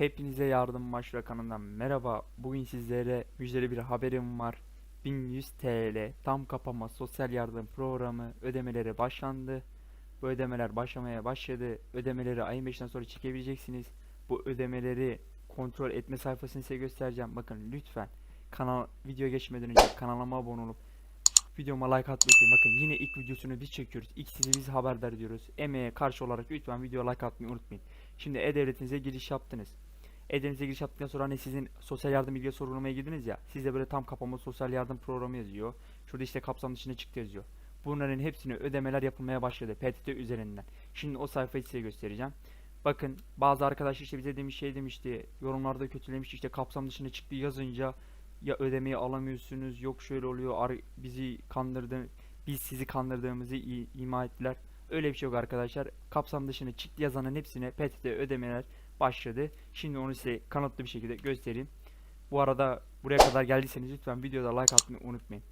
Hepinize yardım başlıyor kanalından merhaba. Bugün sizlere müjdeli bir haberim var. 1100 TL tam kapama sosyal yardım programı ödemeleri başlandı. Bu ödemeler başlamaya başladı. Ödemeleri ayın 5'inden sonra çekebileceksiniz. Bu ödemeleri kontrol etme sayfasını size göstereceğim. Bakın lütfen kanal video geçmeden önce kanalıma abone olup videoma like atmayı. Bakın yine ilk videosunu biz çekiyoruz. İlk sizi biz haberdar ediyoruz. Emeğe karşı olarak lütfen video like atmayı unutmayın. Şimdi E-Devletinize giriş yaptınız. E-Devletinize giriş yaptıktan sonra hani sizin sosyal yardım bilgi sorgulamaya girdiniz ya. Sizde böyle tam kapama sosyal yardım programı yazıyor. Şurada işte kapsam dışına çıktı yazıyor. Bunların hepsini ödemeler yapılmaya başladı PTT üzerinden. Şimdi o sayfayı size göstereceğim. Bakın bazı arkadaş işte bize demiş şey demişti yorumlarda kötülemiş işte kapsam dışına çıktı yazınca ya ödemeyi alamıyorsunuz yok şöyle oluyor bizi kandırdı biz sizi kandırdığımızı ima ettiler. Öyle bir şey yok arkadaşlar. Kapsam dışına çıktı yazanın hepsine PTT ödemeler başladı. Şimdi onu size kanıtlı bir şekilde göstereyim. Bu arada buraya kadar geldiyseniz lütfen videoda like atmayı unutmayın.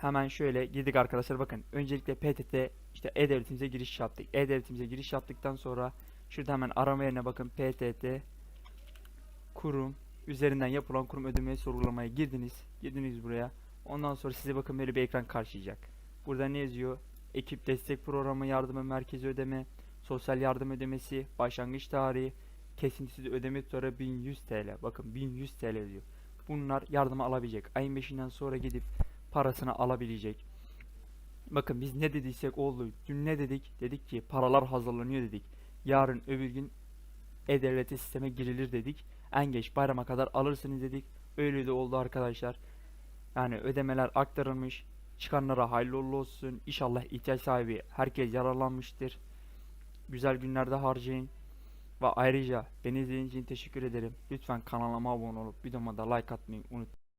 Hemen şöyle girdik arkadaşlar bakın. Öncelikle PTT işte e-devletimize giriş yaptık. E-devletimize giriş yaptıktan sonra şurada hemen arama yerine bakın PTT kurum üzerinden yapılan kurum ödemeyi sorgulamaya girdiniz. Girdiniz buraya. Ondan sonra size bakın böyle bir ekran karşılayacak. Burada ne yazıyor? Ekip destek programı yardımı merkezi ödeme, sosyal yardım ödemesi, başlangıç tarihi, kesintisiz ödeme tutarı 1100 TL. Bakın 1100 TL diyor. Bunlar yardıma alabilecek. Ayın 5'inden sonra gidip parasını alabilecek. Bakın biz ne dediysek oldu. Dün ne dedik? Dedik ki paralar hazırlanıyor dedik. Yarın öbür gün e-devleti sisteme girilir dedik. En geç bayrama kadar alırsınız dedik. Öyle de oldu arkadaşlar. Yani ödemeler aktarılmış. Çıkanlara hayırlı olsun. İnşallah ihtiyaç sahibi herkes yararlanmıştır. Güzel günlerde harcayın. Ve ayrıca beni izlediğiniz için teşekkür ederim. Lütfen kanalıma abone olup videoma da like atmayı unutmayın.